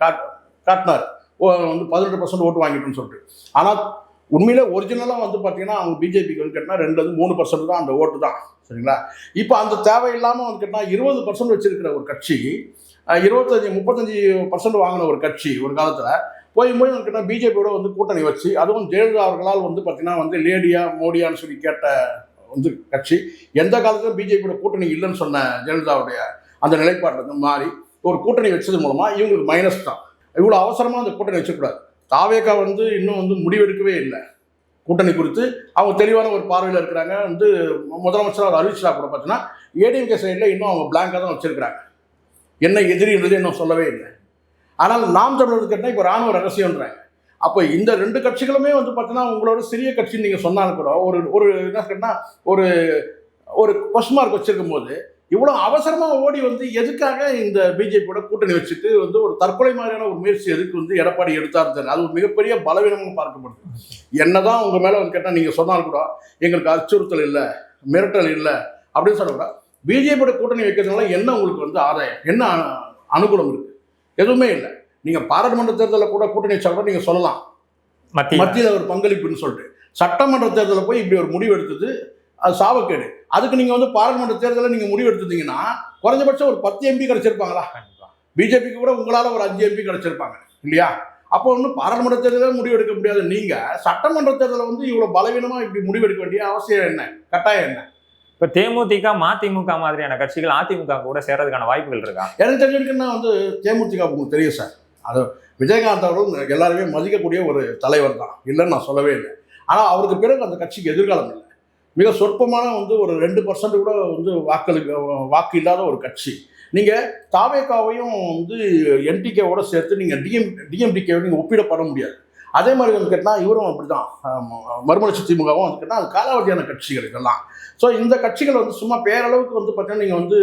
காட் காட்டினார். ஓ, வந்து பதினெட்டு பர்சன்ட் ஓட்டு வாங்கிட்டோம்னு சொல்லிட்டு. ஆனால் உண்மையில ஒரிஜினலாக வந்து பார்த்தீங்கன்னா அவங்க பிஜேபிக்கு வந்து கேட்டால் ரெண்டு மூணு பர்சன்ட் தான் அந்த ஓட்டு தான். சரிங்களா? இப்போ அந்த தேவையில்லாமல் வந்து கேட்டால் இருபது பர்சன்ட் வச்சிருக்கிற ஒரு கட்சி இருபத்தஞ்சி முப்பத்தஞ்சு பர்சன்ட் வாங்கின ஒரு கட்சி ஒரு காலத்தில் போய் போய் வந்து பிஜேபியோட வந்து கூட்டணி வச்சு அதுவும் ஜெயலலிதா அவர்களால் வந்து பார்த்தீங்கன்னா வந்து லேடியா மோடியான்னு சொல்லி கேட்ட வந்து கட்சி எந்த காலத்திலும் பிஜேபியோட கூட்டணி இல்லைன்னு சொன்ன ஜெயலலிதாவுடைய அந்த நிலைப்பாட்டில் இருந்து மாறி ஒரு கூட்டணி வச்சது மூலமாக இவங்களுக்கு மைனஸ் தான். இவ்வளோ அவசரமாக அந்த கூட்டணி வச்சக்கூடாது. தாவேக்கா வந்து இன்னும் வந்து முடிவெடுக்கவே இல்லை. கூட்டணி குறித்து அவங்க தெளிவான ஒரு பார்வையில் இருக்கிறாங்க. வந்து முதலமைச்சர் அவர் அறிவிச்சா கூட பார்த்தீங்கன்னா ஏடிஎம்கே சைடில் இன்னும் அவங்க பிளாங்காக தான் வச்சுருக்கிறாங்க. என்ன எதிரின்றது இன்னும் சொல்லவே இல்லை. ஆனால் நாம் தமிழர் கேட்டால் இப்போ ராணுவ ரகசியம்ன்றாங்க. அப்போ இந்த ரெண்டு கட்சிகளுமே வந்து பார்த்தீங்கன்னா உங்களோட சிறிய கட்சின்னு நீங்கள் சொன்னாலும் கூட ஒரு ஒரு என்ன கேட்டால் ஒரு ஒரு கொஸ்டின் மார்க் வச்சுருக்கும் போது இவ்வளோ அவசரமாக ஓடி வந்து எதுக்காக இந்த பிஜேபியோட கூட்டணி வச்சுட்டு வந்து ஒரு தற்கொலை மாதிரியான ஒரு முயற்சி எதுக்கு வந்து எடப்பாடி எடுத்தார் தெரியல. அது ஒரு மிகப்பெரிய பலவீனமாக பார்க்கப்படுது. என்னதான் உங்கள் மேலே வந்து கேட்டால் நீங்கள் சொன்னாலும் கூட எங்களுக்கு அச்சுறுத்தல் இல்லை மிரட்டல் இல்லை அப்படின்னு சொல்ல கூட பிஜேபியோட கூட்டணி வைக்கிறதுனால என்ன உங்களுக்கு வந்து ஆதாயம் என்ன அனு- அனுகூலம் இருக்குது எதுவுமே இல்லை. நீங்க பாராளுமன்ற தேர்தலில் கூட கூட்டணி வச்சா கூட நீங்க சொல்லலாம். மத்திய மத்தியில் ஒரு பங்களிப்புன்னு சொல்லிட்டு. சட்டமன்ற தேர்தலில் போய் இப்படி ஒரு முடிவு எடுத்தது அது சாவக்கேடு அதுக்கு நீங்க வந்து பாராளுமன்ற தேர்தலில் நீங்க முடிவு எடுத்தீங்கன்னா குறைஞ்சபட்சம் ஒரு பத்து எம்பி கிடைச்சிருப்பாங்களா. பிஜேபிக்கு கூட உங்களால ஒரு அஞ்சு எம்பி கிடைச்சிருப்பாங்க. இல்லையா? அப்போ ஒன்றும் பாராளுமன்ற தேர்தலில் முடிவு எடுக்க முடியாது. நீங்க சட்டமன்ற தேர்தலில் வந்து இவ்வளவு பலவீனமா இப்படி முடிவு எடுக்க வேண்டிய அவசியம் என்ன? கட்டாயம் என்ன? இப்போ தேமுதிக மதிமுக மாதிரியான கட்சிகள் அதிமுக கூட சேர்றதுக்கான வாய்ப்புகள் இருக்கா? எனக்கு தெரிஞ்சிருக்குன்னா வந்து தேமுதிக உங்களுக்கு தெரியும் சார். அது விஜயகாந்த் அவரும் எல்லாருமே மதிக்கக்கூடிய ஒரு தலைவர் தான். இல்லைன்னு நான் சொல்லவே இல்லை. ஆனால் அவருக்கு பிறகு அந்த கட்சிக்கு எதிர்காலம் இல்லை. மிக சொற்பமான வந்து ஒரு ரெண்டு பர்சன்ட் கூட வந்து வாக்களுக்கு வாக்கு இல்லாத ஒரு கட்சி. நீங்கள் தாவேக்காவையும் வந்து என்டிகேவோட சேர்த்து நீங்கள் டிஎம் டிஎம்டிகேவை நீங்கள் ஒப்பிடப்பட முடியாது. அதே மாதிரி வந்து கேட்டால் இவரும் அப்படி தான் மறுமலர்ச்சி திமுகவும் வந்து கேட்டால் அது காலாவதியான கட்சிகள் இதெல்லாம். ஸோ இந்த கட்சிகள் வந்து சும்மா பேரளவுக்கு வந்து பார்த்தீங்கன்னா நீங்கள் வந்து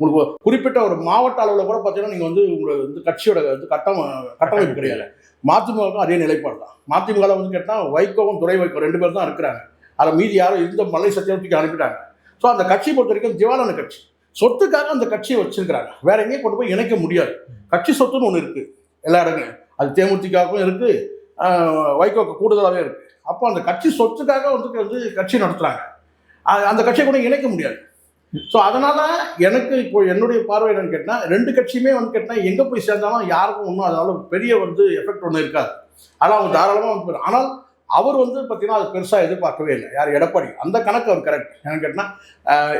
உங்களுக்கு குறிப்பிட்ட ஒரு மாவட்ட அளவில் கூட பார்த்தீங்கன்னா நீங்கள் வந்து உங்களை வந்து கட்சியோட வந்து கட்டம் கட்டமைப்பு கிடையாது. மதிமுகவுக்கும் அதே நிலைப்பாடு தான். மதிமுகவில் வந்து கேட்டால் வைகோவும் துறை வைகோ ரெண்டு பேர் தான் இருக்கிறாங்க. அதில் மீதி யாரும் இந்த மலை சத்தியத்துக்கு அனுப்பிட்டாங்க. ஸோ அந்த கட்சி பொறுத்த வரைக்கும் திவாலான கட்சி. சொத்துக்காக அந்த கட்சியை வச்சிருக்கிறாங்க. வேற எங்கேயும் கொண்டு போய் இணைக்க முடியாது. கட்சி சொத்துன்னு ஒன்று இருக்குது எல்லா இடங்களும் அது தேமுதிகாவுக்கும் இருக்குது வைகோக்கு கூடுதலாகவே இருக்குது அப்போ அந்த கட்சி சொத்துக்காக வந்து வந்து கட்சி நடத்துகிறாங்க அந்த கட்சியை கூட இணைக்க முடியாது. ஸோ அதனால எனக்கு இப்போ என்னுடைய பார்வை என்னன்னு கேட்டால் ரெண்டு கட்சியுமே வந்து கேட்டால் எங்கே போய் சேர்ந்தாலும் யாருக்கும் ஒன்றும் அதனால பெரிய வந்து எஃபெக்ட் ஒன்றும் இருக்காது. ஆனால் அவங்க தாராளமாக வந்து. ஆனால் அவர் வந்து பார்த்தீங்கன்னா அது பெருசாக எதிர்பார்க்கவே இல்லை. யார்? எடப்பாடி. அந்த கணக்கு அவர் கரெக்ட் என்னன்னு கேட்டால்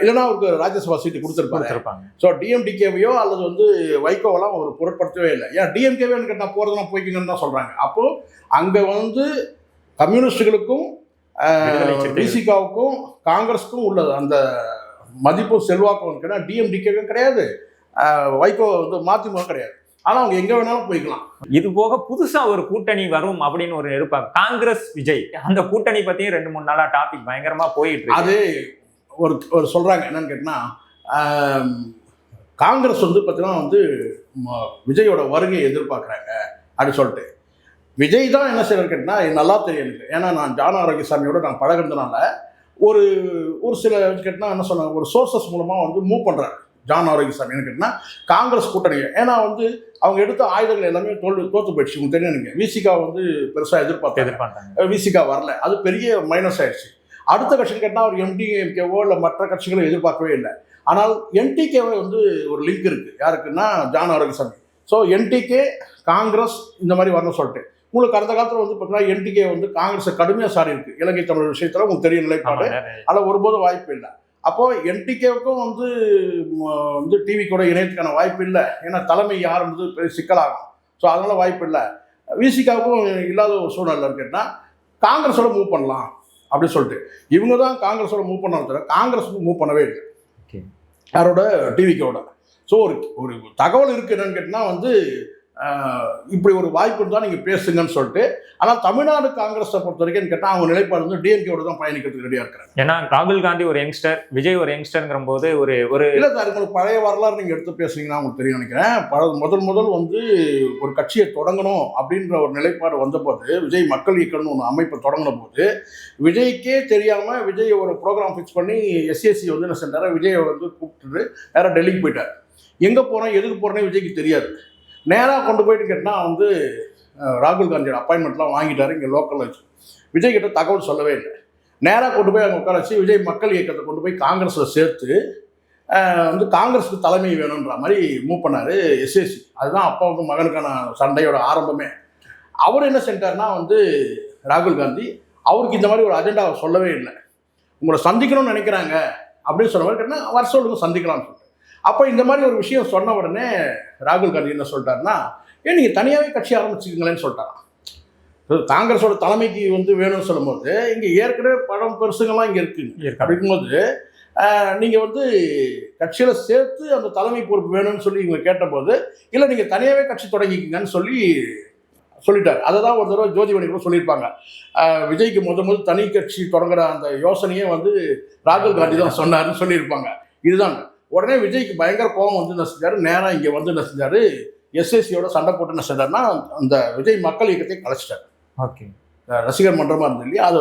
இல்லைன்னா அவருக்கு ராஜ்யசபா சீட்டு கொடுத்துருப்பாரு. கொடுத்துருப்பாங்க. ஸோ டிஎம்டிகேவையோ அல்லது வந்து வைகோவெல்லாம் அவர் பொருட்படுத்தவே இல்லை. ஏன்? டிஎம்கேவே கேட்டால் போகிறதெல்லாம் போய்க்குங்கன்னு தான் சொல்கிறாங்க அப்போது அங்கே வந்து கம்யூனிஸ்டுகளுக்கும் பிசிகாவுக்கும் காங்கிரஸுக்கும் உள்ளது அந்த மதிப்பும் செல்வாக்கும் கேட்டால் டிஎம்டிகேவும் கிடையாது. வைகோ வந்து மதிமுக கிடையாது. ஆனால் அவங்க எங்கே வேணாலும் போய்க்கலாம். இது போக புதுசா ஒரு கூட்டணி வரும் அப்படின்னு ஒரு இருப்பாங்க காங்கிரஸ் விஜய் அந்த கூட்டணி பத்தியும் ரெண்டு மூணு நாளா டாபிக் பயங்கரமா போயிட்டு அது ஒரு ஒரு சொல்கிறாங்க என்னன்னு கேட்டால் காங்கிரஸ் வந்து பார்த்தீங்கன்னா வந்து விஜயோட வருகையை எதிர்பார்க்குறாங்க அப்படின்னு சொல்லிட்டு. விஜய் தான் என்ன செய்யறது கேட்டால் நல்லா தெரியும் எனக்கு. ஏன்னா நான் ஜான ஆரோக்கியசாமியோட நான் பழகுறதுனால ஒரு ஒரு சில கேட்டால் என்ன சொன்னாங்க ஒரு சோர்சஸ் மூலமாக வந்து மூவ் பண்ணுறேன் ஜான் ஆரோக்கியசாமி. என்ன கேட்டால் காங்கிரஸ் கூட்டணி. ஏன்னா வந்து அவங்க எடுத்த ஆயுதங்கள் எல்லாமே தோல்வி தோத்து போயிடுச்சு. உங்களுக்கு தெரியும் எனக்கு. விசிகா வந்து பெருசாக எதிர்பார்த்தாங்க. எதிர்பார்த்தாங்க. விசிகா வரல. அது பெரிய மைனஸ் ஆயிடுச்சு. அடுத்த கட்சி கேட்டால் அவர் எம்டிஎம்கேவோ இல்லை மற்ற கட்சிகளும் எதிர்பார்க்கவே இல்லை. ஆனால் என்டிகேவை வந்து ஒரு லிங்க் இருக்கு. யாருக்குன்னா John Arokiasamy. So NTK Congress இந்த மாதிரி வரணும்னு சொல்லிட்டு. உங்களுக்கு கடந்த காலத்தில் வந்து பார்த்தீங்கன்னா என்டிகே வந்து காங்கிரஸை கடுமையாக சாரி இருக்கு இலங்கை தமிழ் விஷயத்தில் உங்களுக்கு தெரியும் நிலைப்பாடு. ஆமா, அதில் ஒருபோதும் வாய்ப்பு இல்லை. அப்போ என்டிகேவுக்கும் வந்து வந்து டிவி கூட இணையத்துக்கான வாய்ப்பு இல்லை. ஏன்னா தலைமை யாருன்றது பெரிய சிக்கலாகும். ஸோ அதனால வாய்ப்பு இல்லை. விசிகாவுக்கும் இல்லாத ஒரு சூழ்நிலை இருக்குன்னா காங்கிரஸோட மூவ் பண்ணலாம் அப்படின்னு சொல்லிட்டு. இவங்க தான் காங்கிரஸோட மூவ் பண்ணாலும் தவிர காங்கிரஸ் மூவ் பண்ணவே இல்லை. யாரோட? டிவிக்கோட ஸோ ஒரு ஒரு தகவல் இருக்கு என்னன்னு கேட்டால் வந்து இப்படி ஒரு வாய்ப்பு இருந்தால் நீங்கள் பேசுங்கன்னு சொல்லிட்டு ஆனால் தமிழ்நாடு காங்கிரஸை பொறுத்த வரைக்கும் கேட்டால் அவங்க நிலைப்பாடு வந்து டிஎம்கேவோட தான் பயணிக்கிறதுக்கு ரெடியாக இருக்கிறாங்க ஏன்னா ராகுல் காந்தி ஒரு யங்ஸ்டர் விஜய் ஒரு யங்ஸ்டர்ங்கிற போது ஒரு ஒரு இல்லை சார் உங்களுக்கு பழைய வரலாறு நீங்கள் எடுத்து பேசுனீங்கன்னா உங்களுக்கு தெரியும் நினைக்கிறேன். பல முதல் முதல் வந்து ஒரு கட்சியை தொடங்கணும் அப்படின்ற ஒரு நிலைப்பாடு வந்தபோது விஜய் மக்கள் இயக்கம்னு ஒன்று அமைப்பை தொடங்கின போது விஜய்க்கே தெரியாமல் விஜய் ஒரு ப்ரோக்ராம் ஃபிக்ஸ் பண்ணி எஸ்எஸ்சி வந்து என்ன செஞ்சாரு விஜயை வந்து கூப்பிட்டுட்டு நேராக டெல்லிக்கு போயிட்டார். எங்கே போகிறோம் எதுக்கு போகிறேன்னு விஜய்க்கு தெரியாது. நேராக கொண்டு போயிட்டு கேட்டால் வந்து ராகுல் காந்தியோட அப்பாயின்மெண்ட்லாம் வாங்கிட்டாரு இங்கே லோக்கலில் வச்சு. விஜய் கிட்ட தகவல் சொல்லவே இல்லை. நேராக கொண்டு போய் அங்கே உட்கார வச்சு விஜய் மக்கள் இயக்கத்தை கொண்டு போய் காங்கிரஸில் சேர்த்து வந்து காங்கிரஸுக்கு தலைமை வேணுன்ற மாதிரி மூவ் பண்ணார் எஸ்எஸ்சி அதுதான் அப்பாவுக்கும் மகனுக்கான சண்டையோட ஆரம்பமே. அவர் என்ன செஞ்சார்னா வந்து ராகுல் காந்தி அவருக்கு இந்த மாதிரி ஒரு அஜெண்டாவை சொல்லவே இல்லை. உங்களை சந்திக்கணும்னு நினைக்கிறாங்க அப்படின்னு சொன்ன மாதிரி கேட்டா, வர சொல்லுங்க சந்திக்கலாம்னு சொல்லிட்டு அப்போ இந்த மாதிரி ஒரு விஷயம் சொன்ன உடனே ராகுல் காந்தி என்ன சொல்லிட்டாருன்னா ஏன் நீங்கள் தனியாகவே கட்சி ஆரம்பிச்சுக்கங்களேன்னு சொல்லிட்டாராம் காங்கிரஸோட தலைமைக்கு வந்து வேணும்னு சொல்லும்போது இங்கே ஏற்கனவே பழம் பெருசுங்கெல்லாம் இங்கே இருக்குங்க இருக்கு. அப்படி இருக்கும்போது நீங்கள் வந்து கட்சியில் சேர்த்து அந்த தலைமை பொறுப்பு வேணும்னு சொல்லி இவங்க கேட்டபோது இல்லை நீங்கள் தனியாகவே கட்சி தொடங்கிக்கங்கன்னு சொல்லி சொல்லிட்டார். அதை தான் ஒரு தடவை ஜோதிமணி கூட சொல்லியிருப்பாங்க. விஜய்க்கு முத முதல் தனி கட்சி தொடங்குற அந்த யோசனையே வந்து ராகுல் காந்தி தான் சொன்னார்னு சொல்லியிருப்பாங்க. இதுதான் உடனே விஜய்க்கு பயங்கர கோபம் வந்து என்ன செஞ்சார்? நேராக இங்கே வந்து என்ன செஞ்சார்? எஸ்எஸ்சியோட சண்டை போட்டு என்ன செஞ்சார்னா அந்த விஜய் மக்கள் இயக்கத்தை கலைச்சிட்டார். ஓகே. ரசிகர் மன்றமாக இருந்தது இல்லையா? அது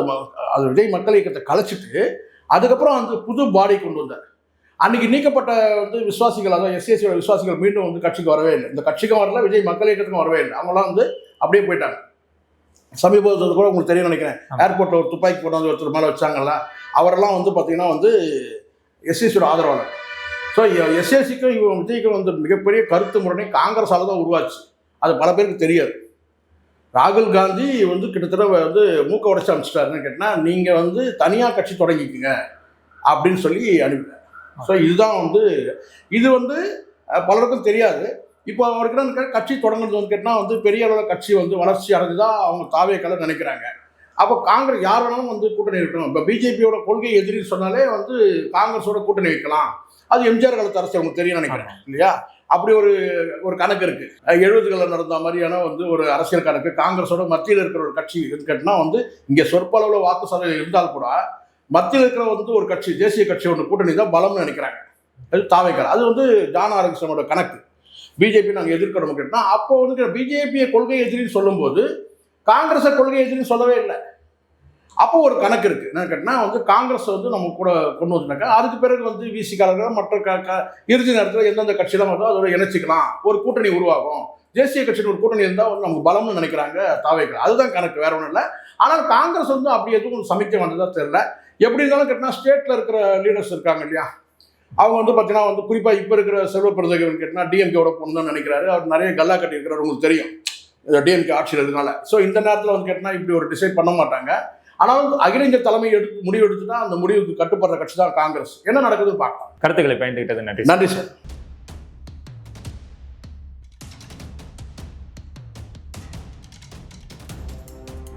அது விஜய் மக்கள் இயக்கத்தை கலைச்சிட்டு அதுக்கப்புறம் வந்து புது பாடி கொண்டு வந்தார். அன்னைக்கு நீக்கப்பட்ட வந்து விசுவாசிகள் அதாவது எஸ்எஸ்சியோட விசுவாசிகள் மீண்டும் வந்து கட்சிக்கு வரவே இல்லை. இந்த கட்சிக்கும் வரல விஜய் மக்கள் இயக்கத்துக்கும் வரவே இல்லை. அவங்களாம் வந்து அப்படியே போயிட்டாங்க. சமீபத்தில் கூட உங்களுக்கு தெரியும் நினைக்கிறேன். ஏர்போர்ட்டில் ஒரு துப்பாக்கி கொண்டு வந்து ஒருத்தர் மேலே வச்சாங்கல்ல அவரெல்லாம் வந்து பார்த்தீங்கன்னா வந்து எஸ்எஸ்சியோட ஆதரவாளர். ஸோ எஸ்எஸ்சிக்கும் இவங்க விஜய்க்கும் வந்து மிகப்பெரிய கருத்து முரணை காங்கிரஸால் தான் உருவாச்சு. அது பல பேருக்கு தெரியாது. ராகுல் காந்தி வந்து கிட்டத்தட்ட வந்து மூக்க உடைச்சு அனுப்பிச்சிட்டாருன்னு கேட்டால் நீங்கள் வந்து தனியாக கட்சி தொடங்கிக்கங்க அப்படின்னு சொல்லி அனுப்பினேன் ஸோ இதுதான் வந்து இது வந்து பலருக்கும் தெரியாது. இப்போ அவருக்கு கட்சி தொடங்குறது வந்து கேட்டால் வந்து பெரிய அளவில் கட்சி வந்து வளர்ச்சி அடைஞ்சதா அவங்க தாவே கலை நினைக்கிறாங்க. அப்போ காங்கிரஸ் யார் வேணாலும் வந்து கூட்டணி இருக்கணும் இப்போ பிஜேபியோட கொள்கை எதிரின்னு சொன்னாலே வந்து காங்கிரஸோட கூட்டணி வைக்கலாம். அது எம்ஜிஆர் காலத்து அரசு அவங்களுக்கு தெரியும் நினைக்கிறேன். இல்லையா? அப்படி ஒரு ஒரு கணக்கு இருக்கு. எழுபதுகளில் நடந்த மாதிரியான வந்து ஒரு அரசியல் கணக்கு. காங்கிரஸோட மத்தியில் இருக்கிற ஒரு கட்சி எது கேட்டினா வந்து இங்கே சொற்பளவில் வாக்கு சதவீதம் இருந்தால் கூட மத்தியில் இருக்கிற வந்து ஒரு கட்சி தேசிய கட்சி ஒன்று கூட்டணி தான் பலம்னு நினைக்கிறாங்க. அது தாவைக்கால். அது வந்து ஜான் ஆரோக்கியனோட கணக்கு. பிஜேபி நாங்கள் எதிர்க்கிறோம் கேட்டால் அப்போ வந்து பிஜேபியை கொள்கை எதிரின்னு சொல்லும்போது காங்கிரஸை கொள்கை எதிரின்னு சொல்லவே இல்லை. அப்போ ஒரு கணக்கு இருக்கு. என்ன கேட்டால் வந்து காங்கிரஸ் வந்து நம்ம கூட கொண்டு வந்தாக்கா அதுக்கு பிறகு வந்து விசிகாரர்கள் மற்ற க க இறுதி நேரத்தில் எந்தெந்த கட்சியெல்லாம் வருதோ அதோட இணைச்சிக்கலாம். ஒரு கூட்டணி உருவாகும். தேசிய கட்சியில் ஒரு கூட்டணி இருந்தால் வந்து நமக்கு பலம்னு நினைக்கிறாங்க தாவைகள். அதுதான் கணக்கு வேற ஒன்றும் இல்லை. ஆனால் காங்கிரஸ் வந்து அப்படி எதுவும் சமைக்க வந்ததாக தெரில எப்படி இருந்தாலும் கேட்டால் ஸ்டேட்டில் இருக்கிற லீடர்ஸ் இருக்காங்க இல்லையா? அவங்க வந்து பார்த்தீங்கன்னா வந்து குறிப்பாக இப்போ இருக்கிற செல்வ பிரதேகன் கேட்டால் டிஎம்கேவோட பொண்ணு தான் நினைக்கிறாரு. அவர் நிறைய கல்லா கட்டி இருக்கிறார் உங்களுக்கு தெரியும். டிஎம்கே ஆட்சியில் இருக்கனால ஸோ இந்த நேரத்தில் வந்து கேட்டால் இப்படி ஒரு டிசைட் பண்ண மாட்டாங்க. ஆனால் அகில இந்திய தலைமை எடுத்து முடிவு எடுத்துட்டா அந்த முடிவுக்கு கட்டுப்படுற கட்சி தான் காங்கிரஸ். என்ன நடக்குதுன்னு பார்க்கலாம். கருத்துக்களை பயந்துகிட்டது நன்றி நன்றி சார்.